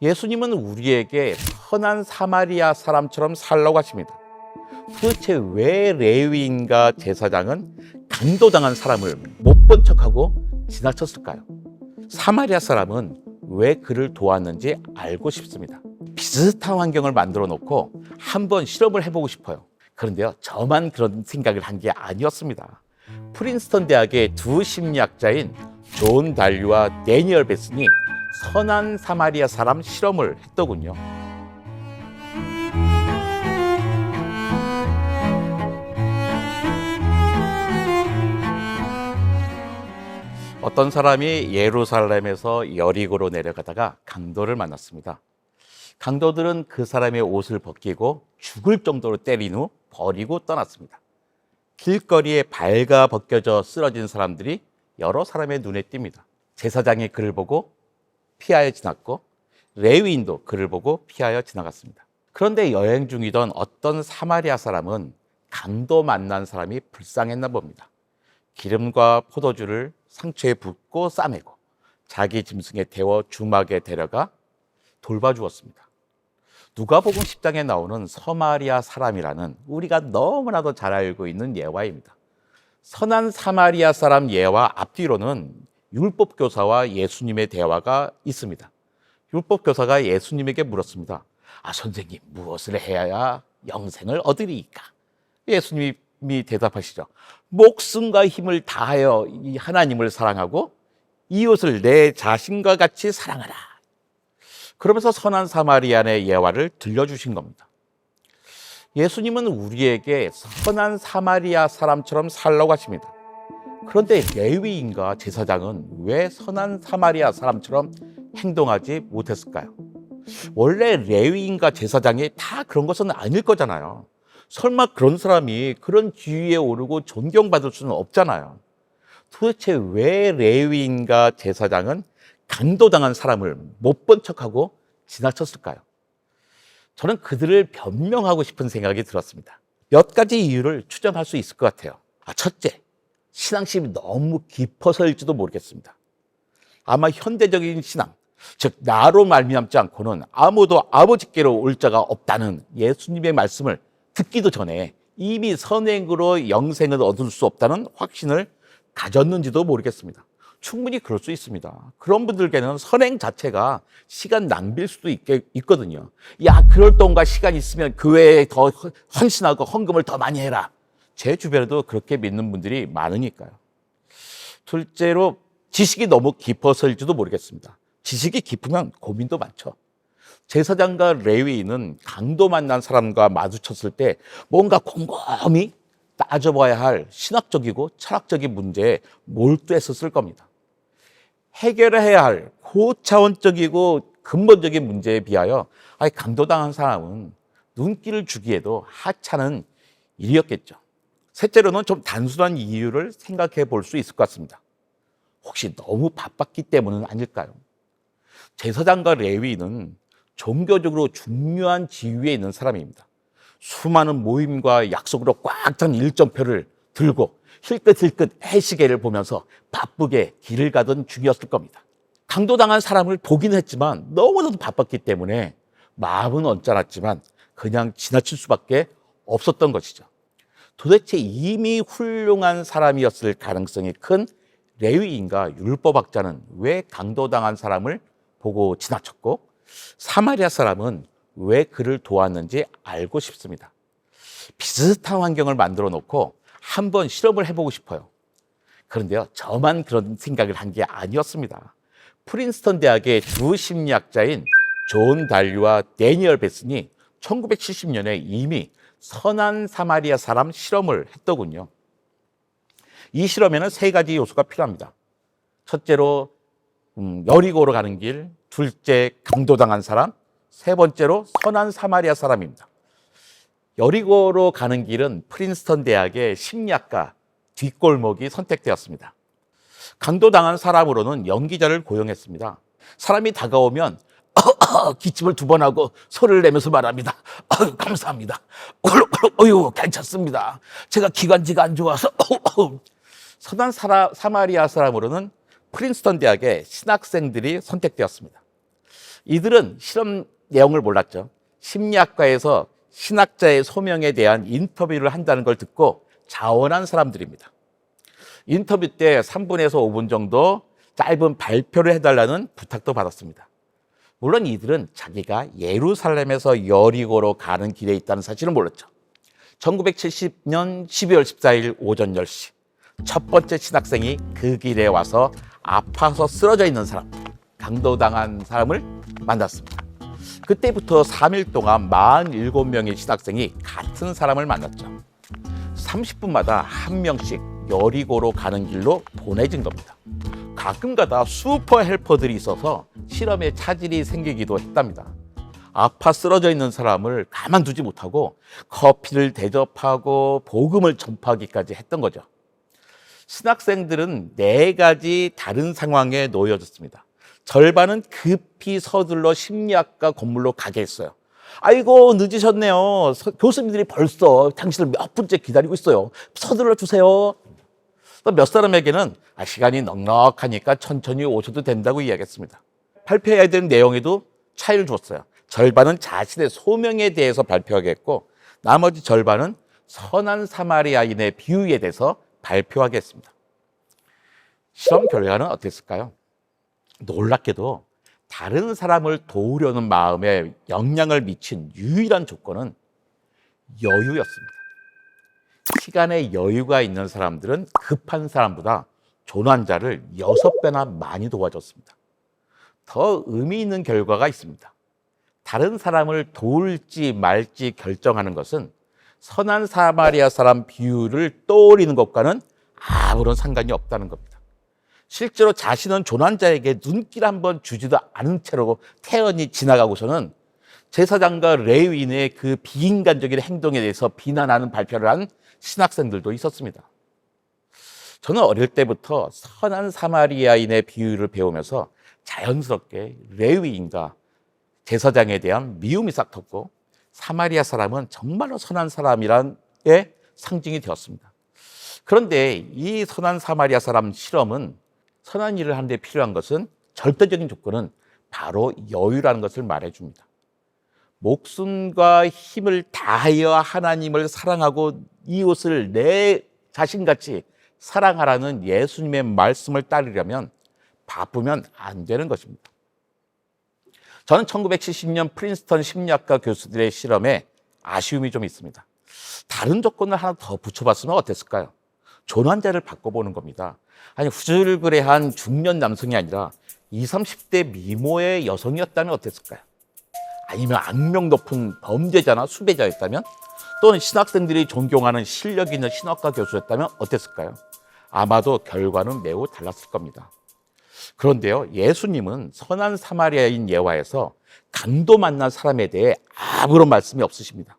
예수님은 우리에게 선한 사마리아 사람처럼 살라고 하십니다. 도대체 왜 레위인과 제사장은 강도당한 사람을 못 본 척하고 지나쳤을까요? 사마리아 사람은 왜 그를 도왔는지 알고 싶습니다. 비슷한 환경을 만들어 놓고 한번 실험을 해보고 싶어요. 그런데요, 저만 그런 생각을 한 게 아니었습니다. 프린스턴 대학의 두 심리학자인 존 달류와 데니얼 베슨이 선한 사마리아 사람 실험을 했더군요. 어떤 사람이 예루살렘에서 여리고로 내려가다가 강도를 만났습니다. 강도들은 그 사람의 옷을 벗기고 죽을 정도로 때린 후 버리고 떠났습니다. 길거리에 발가 벗겨져 쓰러진 사람들이 여러 사람의 눈에 띕니다. 제사장이 그를 보고 피하여 지났고 레위인도 그를 보고 피하여 지나갔습니다. 그런데 여행 중이던 어떤 사마리아 사람은 강도 만난 사람이 불쌍했나 봅니다. 기름과 포도주를 상처에 붓고 싸매고 자기 짐승에 태워 주막에 데려가 돌봐주었습니다. 누가복음 10장에 나오는 서마리아 사람이라는 우리가 너무나도 잘 알고 있는 예화입니다. 선한 사마리아 사람 예화 앞뒤로는 율법 교사와 예수님의 대화가 있습니다. 율법 교사가 예수님에게 물었습니다. 아 선생님 무엇을 해야 영생을 얻으리이까? 예수님이 대답하시죠. 목숨과 힘을 다하여 이 하나님을 사랑하고 이웃을 내 자신과 같이 사랑하라. 그러면서 선한 사마리안의 예화를 들려주신 겁니다. 예수님은 우리에게 선한 사마리아 사람처럼 살라고 하십니다. 그런데 레위인과 제사장은 왜 선한 사마리아 사람처럼 행동하지 못했을까요? 원래 레위인과 제사장이 다 그런 것은 아닐 거잖아요. 설마 그런 사람이 그런 지위에 오르고 존경받을 수는 없잖아요. 도대체 왜 레위인과 제사장은 강도당한 사람을 못 본 척하고 지나쳤을까요? 저는 그들을 변명하고 싶은 생각이 들었습니다. 몇 가지 이유를 추정할 수 있을 것 같아요. 아, 첫째, 신앙심이 너무 깊어서일지도 모르겠습니다. 아마 현대적인 신앙, 즉 나로 말미암지 않고는 아무도 아버지께로 올 자가 없다는 예수님의 말씀을 듣기도 전에 이미 선행으로 영생을 얻을 수 없다는 확신을 가졌는지도 모르겠습니다. 충분히 그럴 수 있습니다. 그런 분들께는 선행 자체가 시간 낭비일 수도 있, 있거든요. 야, 그럴 동안과 시간 있으면 교회에 더 헌신하고 헌금을 더 많이 해라. 제 주변에도 그렇게 믿는 분들이 많으니까요. 둘째로 지식이 너무 깊어서일지도 모르겠습니다. 지식이 깊으면 고민도 많죠. 제사장과 레위인은 강도 만난 사람과 마주쳤을 때 뭔가 곰곰이 따져봐야 할 신학적이고 철학적인 문제에 몰두했었을 겁니다. 해결해야 할 고차원적이고 근본적인 문제에 비하여 강도당한 사람은 눈길을 주기에도 하찮은 일이었겠죠. 셋째로는 좀 단순한 이유를 생각해 볼 수 있을 것 같습니다. 혹시 너무 바빴기 때문은 아닐까요? 제사장과 레위는 종교적으로 중요한 지위에 있는 사람입니다. 수많은 모임과 약속으로 꽉 찬 일정표를 들고 힐끗힐끗 해시계를 보면서 바쁘게 길을 가던 중이었을 겁니다. 강도당한 사람을 보긴 했지만 너무나도 바빴기 때문에 마음은 언짢았지만 그냥 지나칠 수밖에 없었던 것이죠. 도대체 이미 훌륭한 사람이었을 가능성이 큰 레위인과 율법학자는 왜 강도당한 사람을 보고 지나쳤고 사마리아 사람은 왜 그를 도왔는지 알고 싶습니다. 비슷한 환경을 만들어 놓고 한번 실험을 해보고 싶어요. 그런데요, 저만 그런 생각을 한 게 아니었습니다. 프린스턴 대학의 두 심리학자인 존 달류와 데니얼 베슨이 1970년에 이미 선한 사마리아 사람 실험을 했더군요. 이 실험에는 세 가지 요소가 필요합니다. 첫째로 음, 여리고로 가는 길, 둘째 강도당한 사람, 세 번째로 선한 사마리아 사람입니다. 여리고로 가는 길은 프린스턴 대학의 심리학과 뒷골목이 선택되었습니다. 강도당한 사람으로는 연기자를 고용했습니다. 사람이 다가오면 기침을 두 번 하고 소리를 내면서 말합니다. 어휴, 감사합니다. 어휴, 괜찮습니다. 제가 기관지가 안 좋아서. 선한 사라, 사마리아 사람으로는 프린스턴 대학의 신학생들이 선택되었습니다. 이들은 실험 내용을 몰랐죠. 심리학과에서 신학자의 소명에 대한 인터뷰를 한다는 걸 듣고 자원한 사람들입니다. 인터뷰 때 3분에서 5분 정도 짧은 발표를 해달라는 부탁도 받았습니다. 물론 이들은 자기가 예루살렘에서 여리고로 가는 길에 있다는 사실은 몰랐죠. 1970년 12월 14일 오전 10시 첫 번째 신학생이 그 길에 와서 아파서 쓰러져 있는 사람, 강도당한 사람을 만났습니다. 그때부터 3일 동안 47명의 신학생이 같은 사람을 만났죠. 30분마다 한 명씩 여리고로 가는 길로 보내진 겁니다. 가끔가다 슈퍼 헬퍼들이 있어서 실험에 차질이 생기기도 했답니다. 아파 쓰러져 있는 사람을 가만두지 못하고 커피를 대접하고 복음을 전파하기까지 했던 거죠. 신학생들은 네 가지 다른 상황에 놓여졌습니다. 절반은 급히 서둘러 심리학과 건물로 가게 했어요. 아이고 늦으셨네요. 서- 교수님들이 벌써 당신을 몇 분째 기다리고 있어요. 서둘러 주세요. 또 몇 사람에게는 아, 시간이 넉넉하니까 천천히 오셔도 된다고 이야기했습니다. 발표해야 되는 내용에도 차이를 줬어요. 절반은 자신의 소명에 대해서 발표하겠고 나머지 절반은 선한 사마리아인의 비유에 대해서 발표하겠습니다. 실험 결과는 어땠을까요? 놀랍게도 다른 사람을 도우려는 마음에 영향을 미친 유일한 조건은 여유였습니다. 시간에 여유가 있는 사람들은 급한 사람보다 조난자를 여섯 배나 많이 도와줬습니다. 더 의미 있는 결과가 있습니다. 다른 사람을 도울지 말지 결정하는 것은 선한 사마리아 사람 비유를 떠올리는 것과는 아무런 상관이 없다는 겁니다. 실제로 자신은 조난자에게 눈길 한번 주지도 않은 채로 태연히 지나가고서는 제사장과 레위인의 그 비인간적인 행동에 대해서 비난하는 발표를 한 신학생들도 있었습니다. 저는 어릴 때부터 선한 사마리아인의 비유를 배우면서 자연스럽게 레위인과 제사장에 대한 미움이 싹 텄고 사마리아 사람은 정말로 선한 사람이란 게 상징이 되었습니다. 그런데 이 선한 사마리아 사람 실험은 선한 일을 하는데 필요한 것은 절대적인 조건은 바로 여유라는 것을 말해줍니다. 목숨과 힘을 다하여 하나님을 사랑하고 이웃을 내 자신같이 사랑하라는 예수님의 말씀을 따르려면 바쁘면 안 되는 것입니다. 저는 1970년 프린스턴 심리학과 교수들의 실험에 아쉬움이 좀 있습니다. 다른 조건을 하나 더 붙여봤으면 어땠을까요? 조난자를 바꿔보는 겁니다. 아니, 후줄그레한 중년 남성이 아니라 20, 30대 미모의 여성이었다면 어땠을까요? 아니면 악명 높은 범죄자나 수배자였다면 또는 신학생들이 존경하는 실력 있는 신학과 교수였다면 어땠을까요? 아마도 결과는 매우 달랐을 겁니다. 그런데요, 예수님은 선한 사마리아인 예화에서 강도 만난 사람에 대해 아무런 말씀이 없으십니다.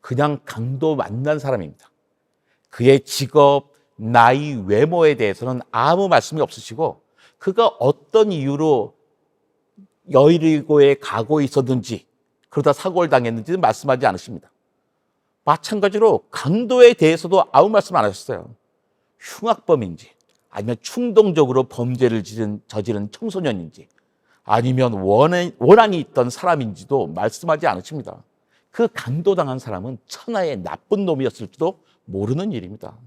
그냥 강도 만난 사람입니다. 그의 직업, 나이, 외모에 대해서는 아무 말씀이 없으시고 그가 어떤 이유로 여리고에 가고 있었는지 그러다 사고를 당했는지는 말씀하지 않으십니다. 마찬가지로 강도에 대해서도 아무 말씀 안 하셨어요. 흉악범인지 아니면 충동적으로 범죄를 지른, 저지른 청소년인지 아니면 원한, 원한이 있던 사람인지도 말씀하지 않으십니다. 그 강도당한 사람은 천하의 나쁜 놈이었을지도 모르는 일입니다.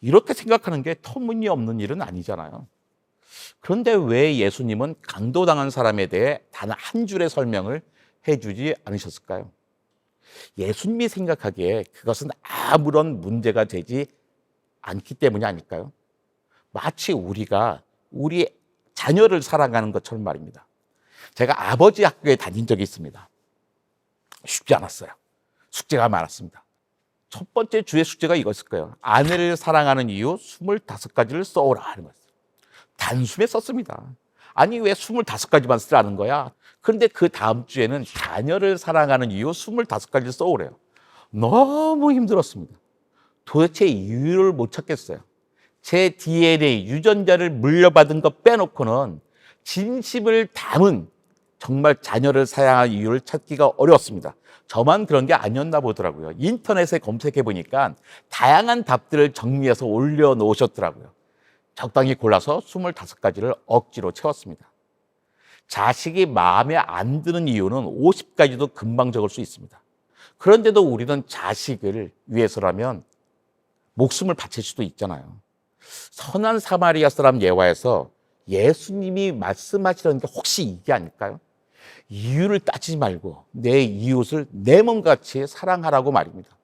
이렇게 생각하는 게 터무니없는 일은 아니잖아요. 그런데 왜 예수님은 강도당한 사람에 대해 단 한 줄의 설명을 해주지 않으셨을까요? 예수님이 생각하기에 그것은 아무런 문제가 되지 않기 때문이 아닐까요? 마치 우리가 우리 자녀를 사랑하는 것처럼 말입니다. 제가 아버지 학교에 다닌 적이 있습니다. 쉽지 않았어요. 숙제가 많았습니다. 첫 번째 주의 숙제가 이거였을 거예요. 아내를 사랑하는 이유 25가지를 써오라 하는 거였어요. 단숨에 썼습니다. 아니 왜 25가지만 쓰라는 거야? 그런데 그 다음 주에는 자녀를 사랑하는 이유 25가지를 써오래요. 너무 힘들었습니다. 도대체 이유를 못 찾겠어요. 제 DNA 유전자를 물려받은 것 빼놓고는 진심을 담은 정말 자녀를 사랑할 이유를 찾기가 어려웠습니다. 저만 그런 게 아니었나 보더라고요. 인터넷에 검색해 보니까 다양한 답들을 정리해서 올려놓으셨더라고요. 적당히 골라서 25가지를 억지로 채웠습니다. 자식이 마음에 안 드는 이유는 50가지도 금방 적을 수 있습니다. 그런데도 우리는 자식을 위해서라면 목숨을 바칠 수도 있잖아요. 선한 사마리아 사람 예화에서 예수님이 말씀하시는 게 혹시 이게 아닐까요? 이유를 따지지 말고 내 이웃을 내 몸같이 사랑하라고 말입니다.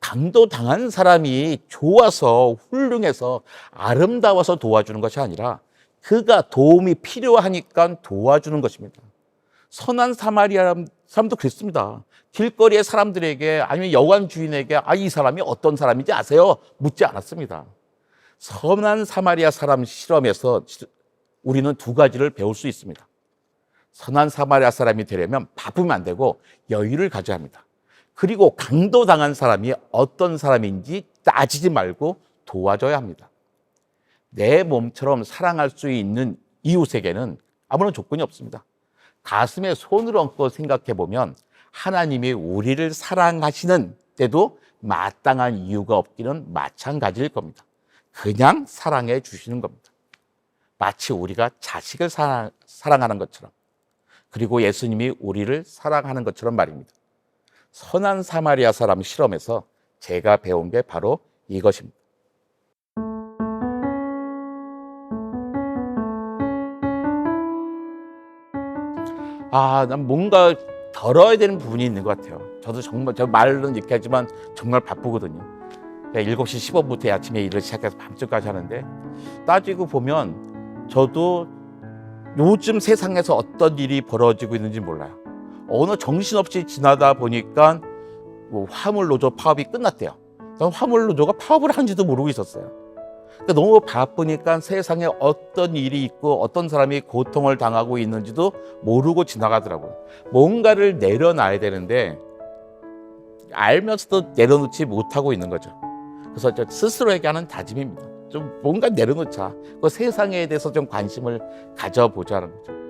강도 당한 사람이 좋아서 훌륭해서 아름다워서 도와주는 것이 아니라 그가 도움이 필요하니까 도와주는 것입니다. 선한 사마리아 사람도 그랬습니다. 길거리의 사람들에게 아니면 여관 주인에게 아, 이 사람이 어떤 사람인지 아세요? 묻지 않았습니다. 선한 사마리아 사람 실험에서 우리는 두 가지를 배울 수 있습니다. 선한 사마리아 사람이 되려면 바쁘면 안 되고 여유를 가져야 합니다. 그리고 강도당한 사람이 어떤 사람인지 따지지 말고 도와줘야 합니다. 내 몸처럼 사랑할 수 있는 이웃에게는 아무런 조건이 없습니다. 가슴에 손을 얹고 생각해 보면 하나님이 우리를 사랑하시는 때도 마땅한 이유가 없기는 마찬가지일 겁니다. 그냥 사랑해 주시는 겁니다. 마치 우리가 자식을 사랑, 사랑하는 것처럼 그리고 예수님이 우리를 사랑하는 것처럼 말입니다. 선한 사마리아 사람 실험에서 제가 배운 게 바로 이것입니다. 아, 난 뭔가 덜어야 되는 부분이 있는 것 같아요. 저도 정말, 저 말은 이렇게 하지만 정말 바쁘거든요. 7시 10분부터 아침에 일을 시작해서 밤늦까지 하는데 따지고 보면 저도 요즘 세상에서 어떤 일이 벌어지고 있는지 몰라요. 어느 정신없이 지나다 보니까 뭐 화물 노조 파업이 끝났대요. 난 화물 노조가 파업을 한지도 모르고 있었어요. 그러니까 너무 바쁘니까 세상에 어떤 일이 있고 어떤 사람이 고통을 당하고 있는지도 모르고 지나가더라고요. 뭔가를 내려놔야 되는데 알면서도 내려놓지 못하고 있는 거죠. 그래서 저 스스로에게 하는 다짐입니다. 좀 뭔가 내려놓자. 그 세상에 대해서 좀 관심을 가져보자는 거죠.